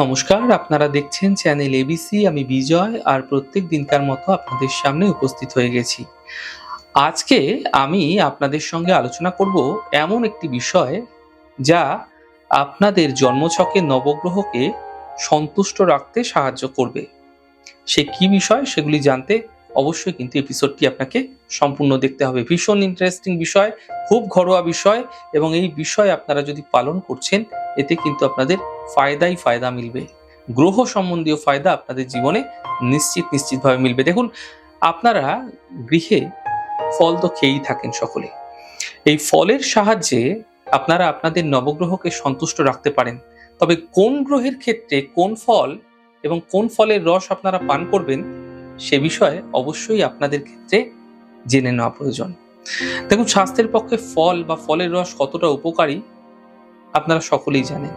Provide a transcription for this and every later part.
নমস্কার, আপনারা দেখছেন চ্যানেল এবিসি আমি বিজয়, আর প্রত্যেক দিনকার মতো আপনাদের সামনে উপস্থিত হয়ে গেছি। আজকে আমি আপনাদের সঙ্গে আলোচনা করব এমন একটি বিষয় যা আপনাদের জন্মছকে নবগ্রহকে সন্তুষ্ট রাখতে সাহায্য করবে। সে কি বিষয় সেগুলি জানতে অবশ্যই কিন্তু এপিসোডটি আপনাকে সম্পূর্ণ দেখতে হবে। ভীষণ ইন্টারেস্টিং বিষয়, খুব ঘরোয়া বিষয়, এবং এই বিষয় আপনারা যদি পালন করছেন এতে কিন্তু আপনাদের ফায়দাই ফায়দা মিলবে। গ্রহ সম্বন্ধীয় ফায়দা আপনাদের জীবনে নিশ্চিত নিশ্চিতভাবে মিলবে। দেখুন, আপনারা গৃহে ফল তো খেয়েই থাকেন সকলে। এই ফলের সাহায্যে আপনারা আপনাদের নবগ্রহকে সন্তুষ্ট রাখতে পারেন। তবে কোন গ্রহের ক্ষেত্রে কোন ফল এবং কোন ফলের রস আপনারা পান করবেন, সে বিষয়ে অবশ্যই আপনাদের ক্ষেত্রে জেনে নেওয়া প্রয়োজন। দেখুন, স্বাস্থ্যের পক্ষে ফল বা ফলের রস কতটা উপকারী আপনারা সকলেই জানেন।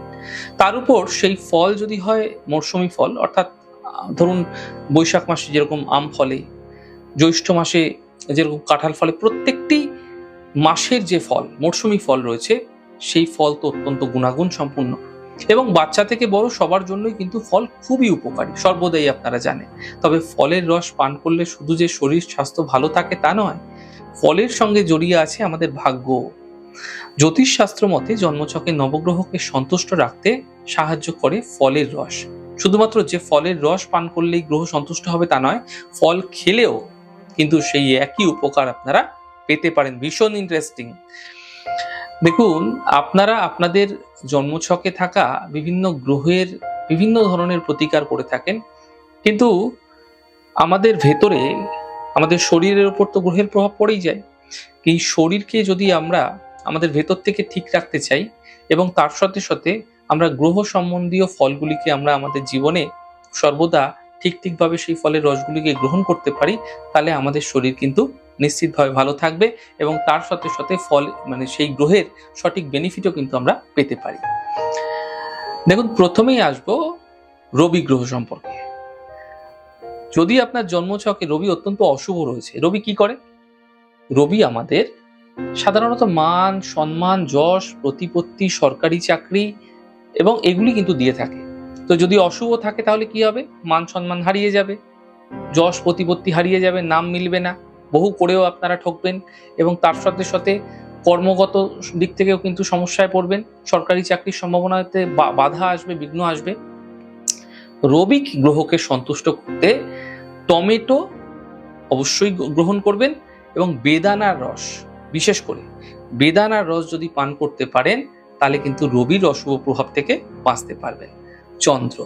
তার উপর সেই ফল যদি হয় মরশুমি ফল, অর্থাৎ ধরুন বৈশাখ মাসে যেরকম আম ফলে, জ্যৈষ্ঠ মাসে যেরকম কাঁঠাল ফলে, প্রত্যেকটি মাসের যে ফল মরশুমি ফল রয়েছে, সেই ফল তো অত্যন্ত গুণাগুণ সম্পূর্ণ। এবং বাচ্চা থেকে বড় সবার জন্যই কিন্তু ফল খুবই উপকারী, সর্বদাই আপনারা জানেন। তবে ফলের রস পান করলে শুধু যে শরীর, স্বাস্থ্য ভালো থাকে তা নয়, ফলের সঙ্গে জড়িয়ে আছে আমাদের ভাগ্য। জ্যোতিষশাস্ত্র মতে জন্মছকে নবগ্রহকে সন্তুষ্ট রাখতে সাহায্য করে ফলের রস। শুধুমাত্র যে ফলের রস পান করলেই গ্রহ সন্তুষ্ট হবে তা নয়, ফল খেলেও কিন্তু সেই একই উপকার আপনারা পেতে পারেন। ভীষণ ইন্টারেস্টিং দেখুন, আপনারা আপনাদের জন্মছকে থাকা বিভিন্ন গ্রহের বিভিন্ন ধরনের প্রতিকার করে থাকেন। কিন্তু আমাদের ভেতরে, আমাদের শরীরের উপর তো গ্রহের প্রভাব পড়েই যায়। এই শরীরকে যদি আমরা আমাদের ভেতর থেকে ঠিক রাখতে চাই এবং তার সাথে সাথে আমরা গ্রহ সম্বন্ধীয় ফলগুলিকে আমরা আমাদের জীবনে সর্বদা ঠিক ঠিকভাবে সেই ফলের রসগুলিকে গ্রহণ করতে পারি, তাহলে আমাদের শরীর কিন্তু নিশ্চিতভাবে ভালো থাকবে এবং তার সাথে সাথে ফল মানে সেই গ্রহের সঠিক বেনিফিটও কিন্তু আমরা পেতে পারি। দেখুন, প্রথমেই আসব রবি গ্রহ সম্পর্কে। যদি আপনার জন্মছকে রবি অত্যন্ত অশুভ রয়েছে, রবি কি করে? রবি আমাদের সাধারণত মান, সম্মান, যশ, প্রতিপত্তি, সরকারি চাকরি এবং এগুলি কিন্তু দিয়ে থাকে। তো যদি অশুভ থাকে তাহলে কি হবে? মান, সম্মান হারিয়ে যাবে। যশ, প্রতিপত্তি হারিয়ে যাবে, নাম মিলবে না। বহু করেও আপনারা ঠকবেন এবং তার সাথে সাথে কর্মগত দিক থেকেও কিন্তু সমস্যায় পড়বেন। সরকারি চাকরির সম্ভাবনাতে বাধা আসবে, বিঘ্ন আসবে। রবি গ্রহকে সন্তুষ্ট করতে টমেটো অবশ্যই গ্রহণ করবেন এবং বেদানার রস বিশেষ করে বেদানার রস যদি পান করতে পারেন, তাহলে কিন্তু রবির অশুভ প্রভাব থেকে বাঁচতে পারবেন। চন্দ্র।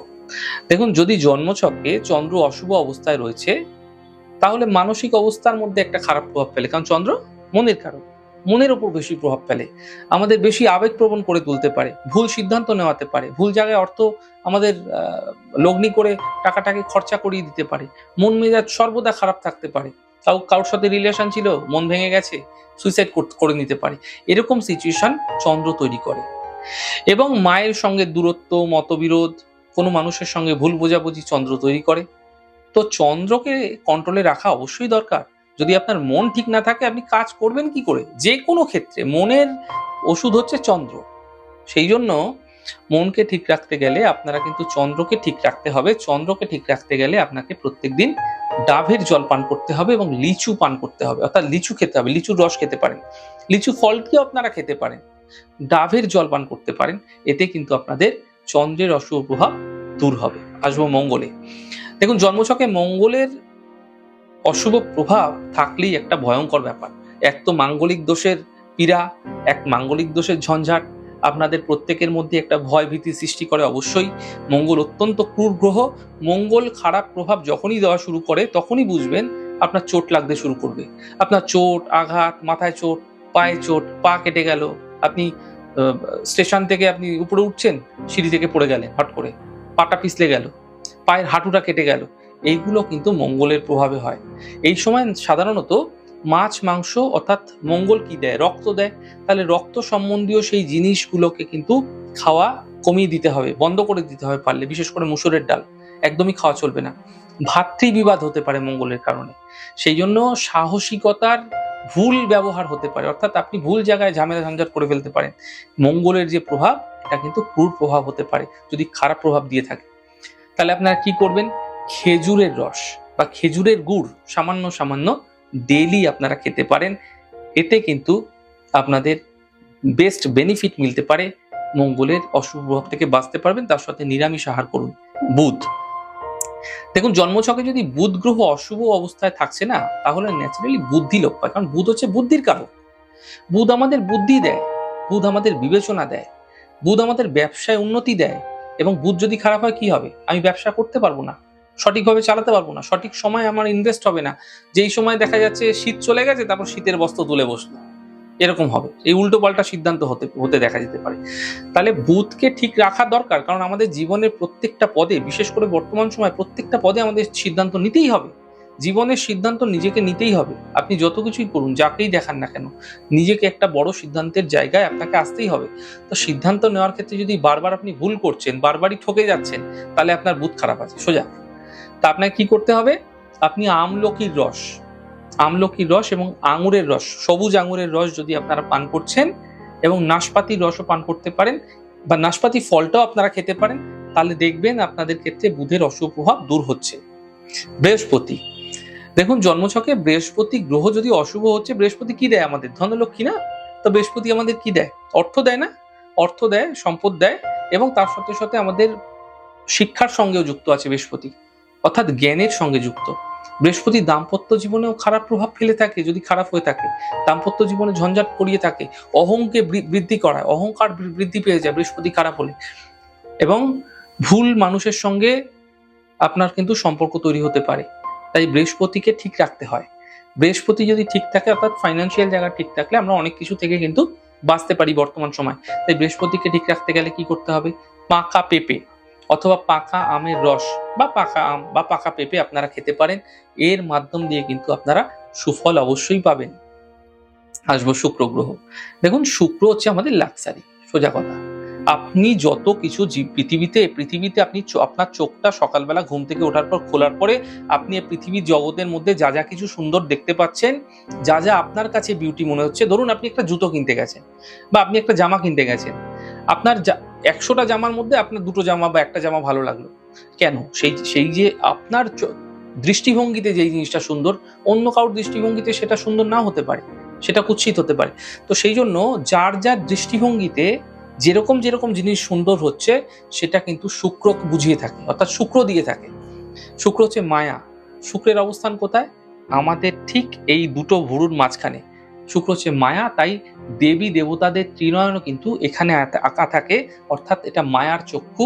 দেখুন, যদি জন্মছকে চন্দ্র অশুভ অবস্থায় রয়েছে, তাহলে মানসিক অবস্থার মধ্যে একটা খারাপ প্রভাব ফেলে। কারণ চন্দ্র মনের কারণ, মনের ওপর বেশি প্রভাব ফেলে। আমাদের বেশি আবেগপ্রবণ করে তুলতে পারে, ভুল সিদ্ধান্ত নেওয়াতে পারে, ভুল জায়গায় অর্থ আমাদের লগ্নি করে টাকাটাকে খরচা করিয়ে দিতে পারে, মন মেজাজ সর্বদা খারাপ থাকতে পারে। কাউ কারোর সাথে রিলেশন ছিল, মন ভেঙে গেছে সুইসাইড করে নিতে পারে। এরকম সিচুয়েশন চন্দ্র তৈরি করে। এবং মায়ের সঙ্গে দূরত্ব, মতবিরোধ, কোনো মানুষের সঙ্গে ভুল বোঝাবুঝি চন্দ্র তৈরি করে। তো চন্দ্রকে কন্ট্রোলে রাখা অবশ্যই দরকার। যদি আপনার মন ঠিক না থাকে, আপনি কাজ করবেন কি করে? যে কোনো ক্ষেত্রে। মনের ওষুধ হচ্ছে চন্দ্র। সেই জন্য মনকে ঠিক রাখতে গেলে আপনারা কিন্তু চন্দ্রকে ঠিক রাখতে হবে। চন্দ্রকে ঠিক রাখতে গেলে আপনাকে প্রত্যেকদিন ডাবের জল পান করতে হবে এবং লিচু পান করতে হবে। অর্থাৎ লিচু খেতে হবে, লিচুর রস খেতে পারেন। লিচু ফলটিও আপনারা খেতে পারেন। ডাভের জল পান করতে পারেন, এতে কিন্তু আপনাদের চন্দ্রের অশুভ প্রভাব দূর হবে। আসব মঙ্গলে। দেখুন, জন্মছকে মঙ্গলের অশুভ প্রভাব থাকলেই একটা ভয়ঙ্কর ব্যাপার। এক তো মাঙ্গলিক দোষের পীড়া, এক মাঙ্গলিক দোষের ঝঞ্ঝাট আপনাদের প্রত্যেকের মধ্যে একটা ভয় ভীতি সৃষ্টি করে অবশ্যই। মঙ্গল অত্যন্ত ক্রূর গ্রহ মঙ্গল খারাপ প্রভাব যখনই দেওয়া শুরু করে তখনই বুঝবেন আপনার চোট লাগতে শুরু করবে। আপনার চোট, আঘাত, মাথায় চোট, পায়ে চোট, পা কেটে গেল, আপনি স্টেশন থেকে আপনি উপরে উঠছেন, সিঁড়ি থেকে পড়ে গেলেন হট করে। পাটা পিছলে গেল, পায়ের হাঁটুটা কেটে গেল। এইগুলো কিন্তু মঙ্গলের প্রভাবে হয়। এই সময় সাধারণত মাছ, মাংস অর্থাৎ মঙ্গল কি দেয়? রক্ত দেয়। তাহলে রক্ত সম্বন্ধীয় সেই জিনিসগুলোকে কিন্তু খাওয়া কমিয়ে দিতে হবে, বন্ধ করে দিতে হবে পারলে, বিশেষ করে মুসুরের ডাল। একদমই খাওয়া চলবে না। ভাতৃবিবাদ হতে পারে মঙ্গলের কারণে। সেই জন্য সাহসিকতার ভুল ব্যবহার হতে পারে। অর্থাৎ আপনি ভুল জায়গায় ঝামেলা ঝঞ্ঝাট করে ফেলতে পারেন। মঙ্গলের যে প্রভাব, এটা কিন্তু ক্রূর প্রভাব হতে পারে যদি খারাপ প্রভাব দিয়ে থাকে। তাহলে আপনারা কি করবেন? খেজুরের রস বা খেজুরের গুড় সামান্য সামান্য ডেলি আপনারা খেতে পারেন। এতে কিন্তু আপনাদের বেস্ট বেনিফিট মিলতে পারে। মঙ্গলের অশুভ প্রভাব থেকে বাঁচতে পারবেন, তার সাথে নিরামিষ আহার করুন। বুধ। দেখুন, জন্মছকে যদি বুধ গ্রহ অশুভ অবস্থায় থাকছে না, তাহলে ন্যাচারালি বুদ্ধি লোপ পায়। কারণ বুধ হচ্ছে বুদ্ধির কারণ বুধ আমাদের বুদ্ধি দেয়, বুধ আমাদের বিবেচনা দেয়, বুধ আমাদের ব্যবসায় উন্নতি দেয়, এবং বুধ যদি খারাপ হয়, কি হবে? আমি ব্যবসা করতে পারব না। সঠিকভাবে চালাতে পারব না। সঠিক সময় আমার ইনভেস্ট হবে না। যেই সময় দেখা যাচ্ছে শীত চলে গেছে, তারপর শীতের বস্ত্র তুলে বসল এরকম হবে। এই উল্টো পাল্টা সিদ্ধান্ত হতে হতে দেখা যেতে পারে। তাহলে বুথকে ঠিক রাখা দরকার, কারণ আমাদের জীবনের প্রত্যেকটা পদে, বিশেষ করে বর্তমান সময় প্রত্যেকটা পদে আমাদের সিদ্ধান্ত নিতেই হবে। জীবনের সিদ্ধান্ত নিজেকে নিতেই হবে। আপনি যত কিছুই করুন, যাকেই দেখান না কেন, নিজেকে একটা বড় সিদ্ধান্তের জায়গায় আপনাকে আসতেই হবে। তো সিদ্ধান্ত নেওয়ার ক্ষেত্রে যদি বারবার আপনি ভুল করছেন, বারবারই ঠকে যাচ্ছেন, তাহলে আপনার বুথ খারাপ আছে। সোজা। তা আপনাকে কি করতে হবে? আপনি আমলকির রস আমলকির রস এবং আঙুরের রস, সবুজ আঙুরের রস যদি আপনারা পান করছেন এবং নাশপাতির রসও পান করতে পারেন বা নাশপাতি ফলটাও আপনারা খেতে পারেন, তাহলে দেখবেন আপনাদের ক্ষেত্রে বুধের অশুভ প্রভাব দূর হচ্ছে। বৃহস্পতি, দেখুন জন্মছকে বৃহস্পতি গ্রহ যদি অশুভ হচ্ছে, বৃহস্পতি কি দেয় আমাদের? ধনলক্ষ্মী না? তো বৃহস্পতি আমাদের কি দেয়? অর্থ দেয় না? অর্থ দেয়, সম্পদ দেয় এবং তার সাথে সাথে আমাদের শিক্ষার সঙ্গেও যুক্ত আছে বৃহস্পতি। অর্থাৎ জ্ঞানের সঙ্গে যুক্ত। বৃহস্পতি দাম্পত্য জীবনেও খারাপ প্রভাব ফেলে থাকে যদি খারাপ হয়ে থাকে। দাম্পত্য জীবনে ঝঞ্ঝাট করিয়ে থাকে। অহংকে বৃদ্ধি করায়। অহংকার বৃদ্ধি পেয়ে যায় বৃহস্পতি খারাপ হলে। এবং ভুল মানুষের সঙ্গে আপনার কিন্তু সম্পর্ক তৈরি হতে পারে। তাই বৃহস্পতিকে ঠিক রাখতে হয়। বৃহস্পতি যদি ঠিক থাকে, অর্থাৎ ফাইন্যান্সিয়াল জায়গা ঠিক থাকলে আমরা অনেক কিছু থেকে কিন্তু বাঁচতে পারি বর্তমান সময়। তাই বৃহস্পতিকে ঠিক রাখতে গেলে কি করতে হবে? পাকা পেঁপে। অথবা পাকা আমের রস বা পাকা আম বা পাকা পেঁপে আপনারা খেতে পারেন। এর মাধ্যম দিয়ে কিন্তু আপনারা সুফল অবশ্যই পাবেন। আসব শুক্র গ্রহ। দেখুন, শুক্র হচ্ছে আমাদের লাক্সারি সোজা কথা। আপনি যত কিছু পৃথিবীতে পৃথিবীতে আপনি আপনার চোখটা সকালবেলা ঘুম থেকে ওঠার পর খোলার পরে আপনি পৃথিবীর জগতের মধ্যে যা যা কিছু সুন্দর দেখতে পাচ্ছেন, যা যা আপনার কাছে বিউটি মনে হচ্ছে। ধরুন, আপনি একটা জুতো কিনতে গেছেন বা আপনি একটা জামা কিনতে গেছেন। আপনার একশোটা জামার মধ্যে আপনার দুটো জামা বা একটা জামা ভালো লাগল। কেন? সেই সেই যে আপনার দৃষ্টিভঙ্গিতে যেই জিনিসটা সুন্দর, অন্য কারোর দৃষ্টিভঙ্গিতে সেটা সুন্দর না হতে পারে। সেটা কুৎসিত হতে পারে। তো সেই জন্য যার যার দৃষ্টিভঙ্গিতে যেরকম যেরকম জিনিস সুন্দর হচ্ছে, সেটা কিন্তু শুক্র বুঝিয়ে থাকে, অর্থাৎ শুক্র দিয়ে থাকে। শুক্র হচ্ছে মায়া। শুক্রের অবস্থান কোথায়? আমাদের ঠিক এই দুটো ভুরুর মাঝখানে। শুক্র হচ্ছে মায়া, তাই দেবী দেবতাদের ত্রিনয়নও কিন্তু এখানে আঁকা থাকে। অর্থাৎ এটা মায়ার চক্ষু,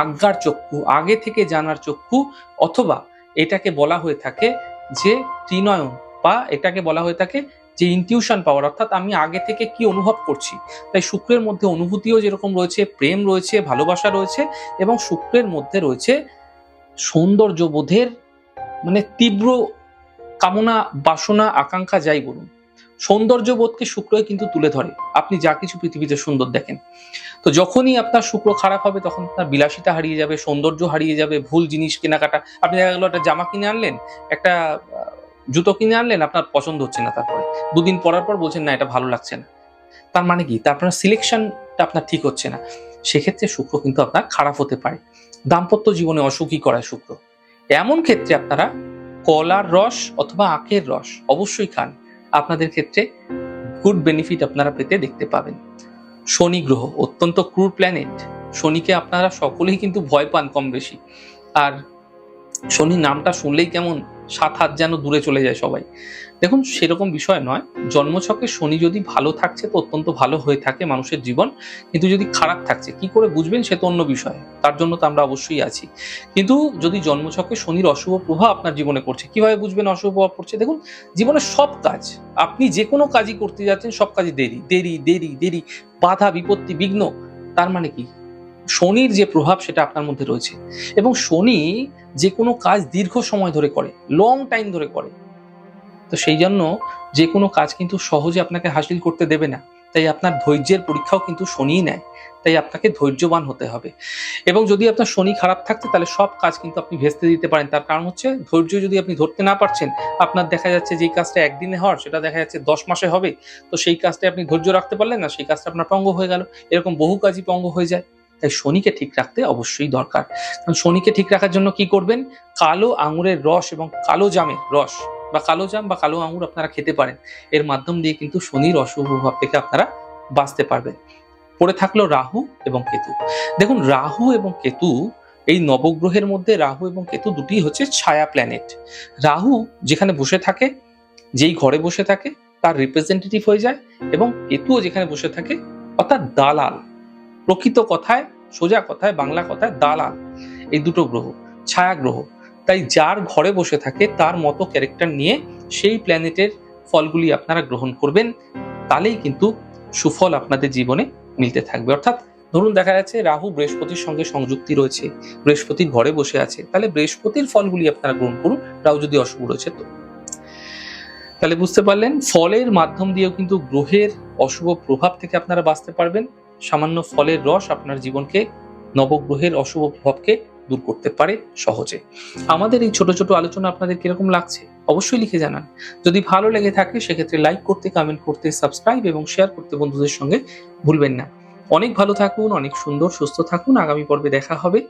আজ্ঞার চক্ষু, আগে থেকে জানার চক্ষু, অথবা এটাকে বলা হয়ে থাকে যে ত্রিনয়ন, বা এটাকে বলা হয়ে থাকে যে ইনটিউশন পাওয়ার অর্থাৎ আমি আগে থেকে কি অনুভব করছি। তাই শুক্রের মধ্যে অনুভূতিও যেরকম রয়েছে, প্রেম রয়েছে, ভালোবাসা রয়েছে, এবং শুক্রের মধ্যে রয়েছে সৌন্দর্যবোধের মানে তীব্র কামনা, বাসনা, আকাঙ্ক্ষা, যাই বলুন। সৌন্দর্য বোধকে শুক্রই কিন্তু তুলে ধরে। আপনি যা কিছু পৃথিবীতে সুন্দর দেখেন। তো যখনই আপনার শুক্র খারাপ হবে, তখন আপনার বিলাসিতা হারিয়ে যাবে, সৌন্দর্য হারিয়ে যাবে, ভুল জিনিস কেনাকাটা। আপনি দেখা গেলো একটা জামা কিনে আনলেন, একটা জুতো কিনে আনলেন, আপনার পছন্দ হচ্ছে না তারপরে। দুদিন পরার পর বলছেন, না, এটা ভালো লাগছে না। তার মানে কি? তার আপনার সিলেকশনটা আপনার ঠিক হচ্ছে না। সেক্ষেত্রে শুক্র কিন্তু আপনার খারাপ হতে পারে। দাম্পত্য জীবনে অসুখী করায় শুক্র। এমন ক্ষেত্রে আপনারা কলার রস অথবা আখের রস অবশ্যই খান। আপনাদের ক্ষেত্রে গুড বেনিফিট আপনারা পেতে দেখতে পাবেন। শনি গ্রহ, অত্যন্ত ক্রুর প্ল্যানেট শনিকে আপনারা সকলেই কিন্তু ভয় পান কম বেশি। আর শনি নামটা শুনলেই কেমন, সাত হাত যেন দূরে চলে যায় সবাই। দেখুন, সেরকম বিষয় নয়। জন্মছকে শনি যদি ভালো থাকছে, তো অত্যন্ত ভালো হয়ে থাকে মানুষের জীবন। কিন্তু যদি খারাপ থাকছে, কি করে বুঝবেন? সে তো অন্য বিষয়। তার জন্য তো আমরা অবশ্যই আছি। কিন্তু যদি জন্মছকে শনির অশুভ প্রভাব আপনার জীবনে পড়ছে, কীভাবে বুঝবেন অশুভ প্রভাব পড়ছে? দেখুন, জীবনে সব কাজ, আপনি যে কোনো কাজই করতে যাচ্ছেন, সব কাজই দেরি দেরি দেরি দেরি, বাধা, বিপত্তি, বিঘ্ন। তার মানে কি? শনির যে প্রভাব, সেটা আপনার মধ্যে রয়েছে। এবং শনি যে কোনো কাজ দীর্ঘ সময় ধরে করে লং টাইম ধরে করে তো সেই জন্য যে কোনো কাজ কিন্তু সহজে আপনাকে হাসিল করতে দেবে না। তাই আপনার ধৈর্যের পরীক্ষাও কিন্তু শনিই নেয়। তাই আপনাকে ধৈর্যবান হতে হবে। এবং যদি আপনার শনি খারাপ থাকতে তাহলে সব কাজ কিন্তু আপনি ভেস্তে দিতে পারেন। তার কারণ হচ্ছে ধৈর্য যদি আপনি ধরতে না পারছেন, আপনার দেখা যাচ্ছে যেই কাজটা একদিনে হওয়ার, সেটা দেখা যাচ্ছে দশ মাসে হবে, তো সেই কাজটা আপনি ধৈর্য রাখতে পারলেন না, সেই কাজটা আপনার পঙ্গ হয়ে গেল। এরকম বহু কাজই পঙ্গ হয়ে যায়। তাই শনিকে ঠিক রাখতে অবশ্যই দরকার। কারণ শনিকে ঠিক রাখার জন্য কি করবেন? কালো আঙুরের রস এবং কালো জামের রস বা কালো জাম বা কালো আঙুর আপনারা খেতে পারেন। এর মাধ্যম দিয়ে কিন্তু শনির অশুভ প্রভাব থেকে আপনারা বাঁচতে পারবেন। পড়ে থাকল রাহু এবং কেতু। দেখুন, রাহু এবং কেতু, এই নবগ্রহের মধ্যে রাহু এবং কেতু দুটি হচ্ছে ছায়া প্ল্যানেট রাহু যেখানে বসে থাকে, যেই ঘরে বসে থাকে, তার রিপ্রেজেন্টেটিভ হয়ে যায় এবং কেতুও যেখানে বসে থাকে, অর্থাৎ দালাল। প্রকৃত কথায়, সোজা কথায়, বাংলা কথায় দালাল। এই দুটো গ্রহ, ছায়া গ্রহ। তাই যার ঘরে বসে থাকে, তার মতো ক্যারেক্টার নিয়ে সেই প্ল্যানেটের ফলগুলি আপনারা গ্রহণ করবেন তাহলেই কিন্তু সুফল আপনাদের জীবনে মিলতে থাকবে। অর্থাৎ ধরুন দেখা যাচ্ছে রাহু বৃহস্পতির সঙ্গে সংযুক্তি রয়েছে বৃহস্পতির ঘরে বসে আছে, তাহলে বৃহস্পতির ফলগুলি আপনারা গ্রহণ করুন, রাহু যদি অশুভ রয়েছে তো। তাহলে বুঝতে পারলেন, ফলের মাধ্যম দিয়েও কিন্তু গ্রহের অশুভ প্রভাব থেকে আপনারা বাঁচতে পারবেন, সামান্য ফলের রস আপনার জীবনকে, নবগ্রহের অশুভ প্রভাবকে দূর করতে পারে সহজে। আমাদের এই ছোট ছোট আলোচনা আপনাদের কীরকম লাগছে অবশ্যই লিখে জানান। যদি ভালো লেগে থাকে সেক্ষেত্রে লাইক করতে কমেন্ট করতে সাবস্ক্রাইব এবং শেয়ার করতে বন্ধুদের সঙ্গে ভুলবেন না। অনেক ভালো থাকুন, অনেক সুন্দর, সুস্থ থাকুন। আগামী পর্বে দেখা হবে।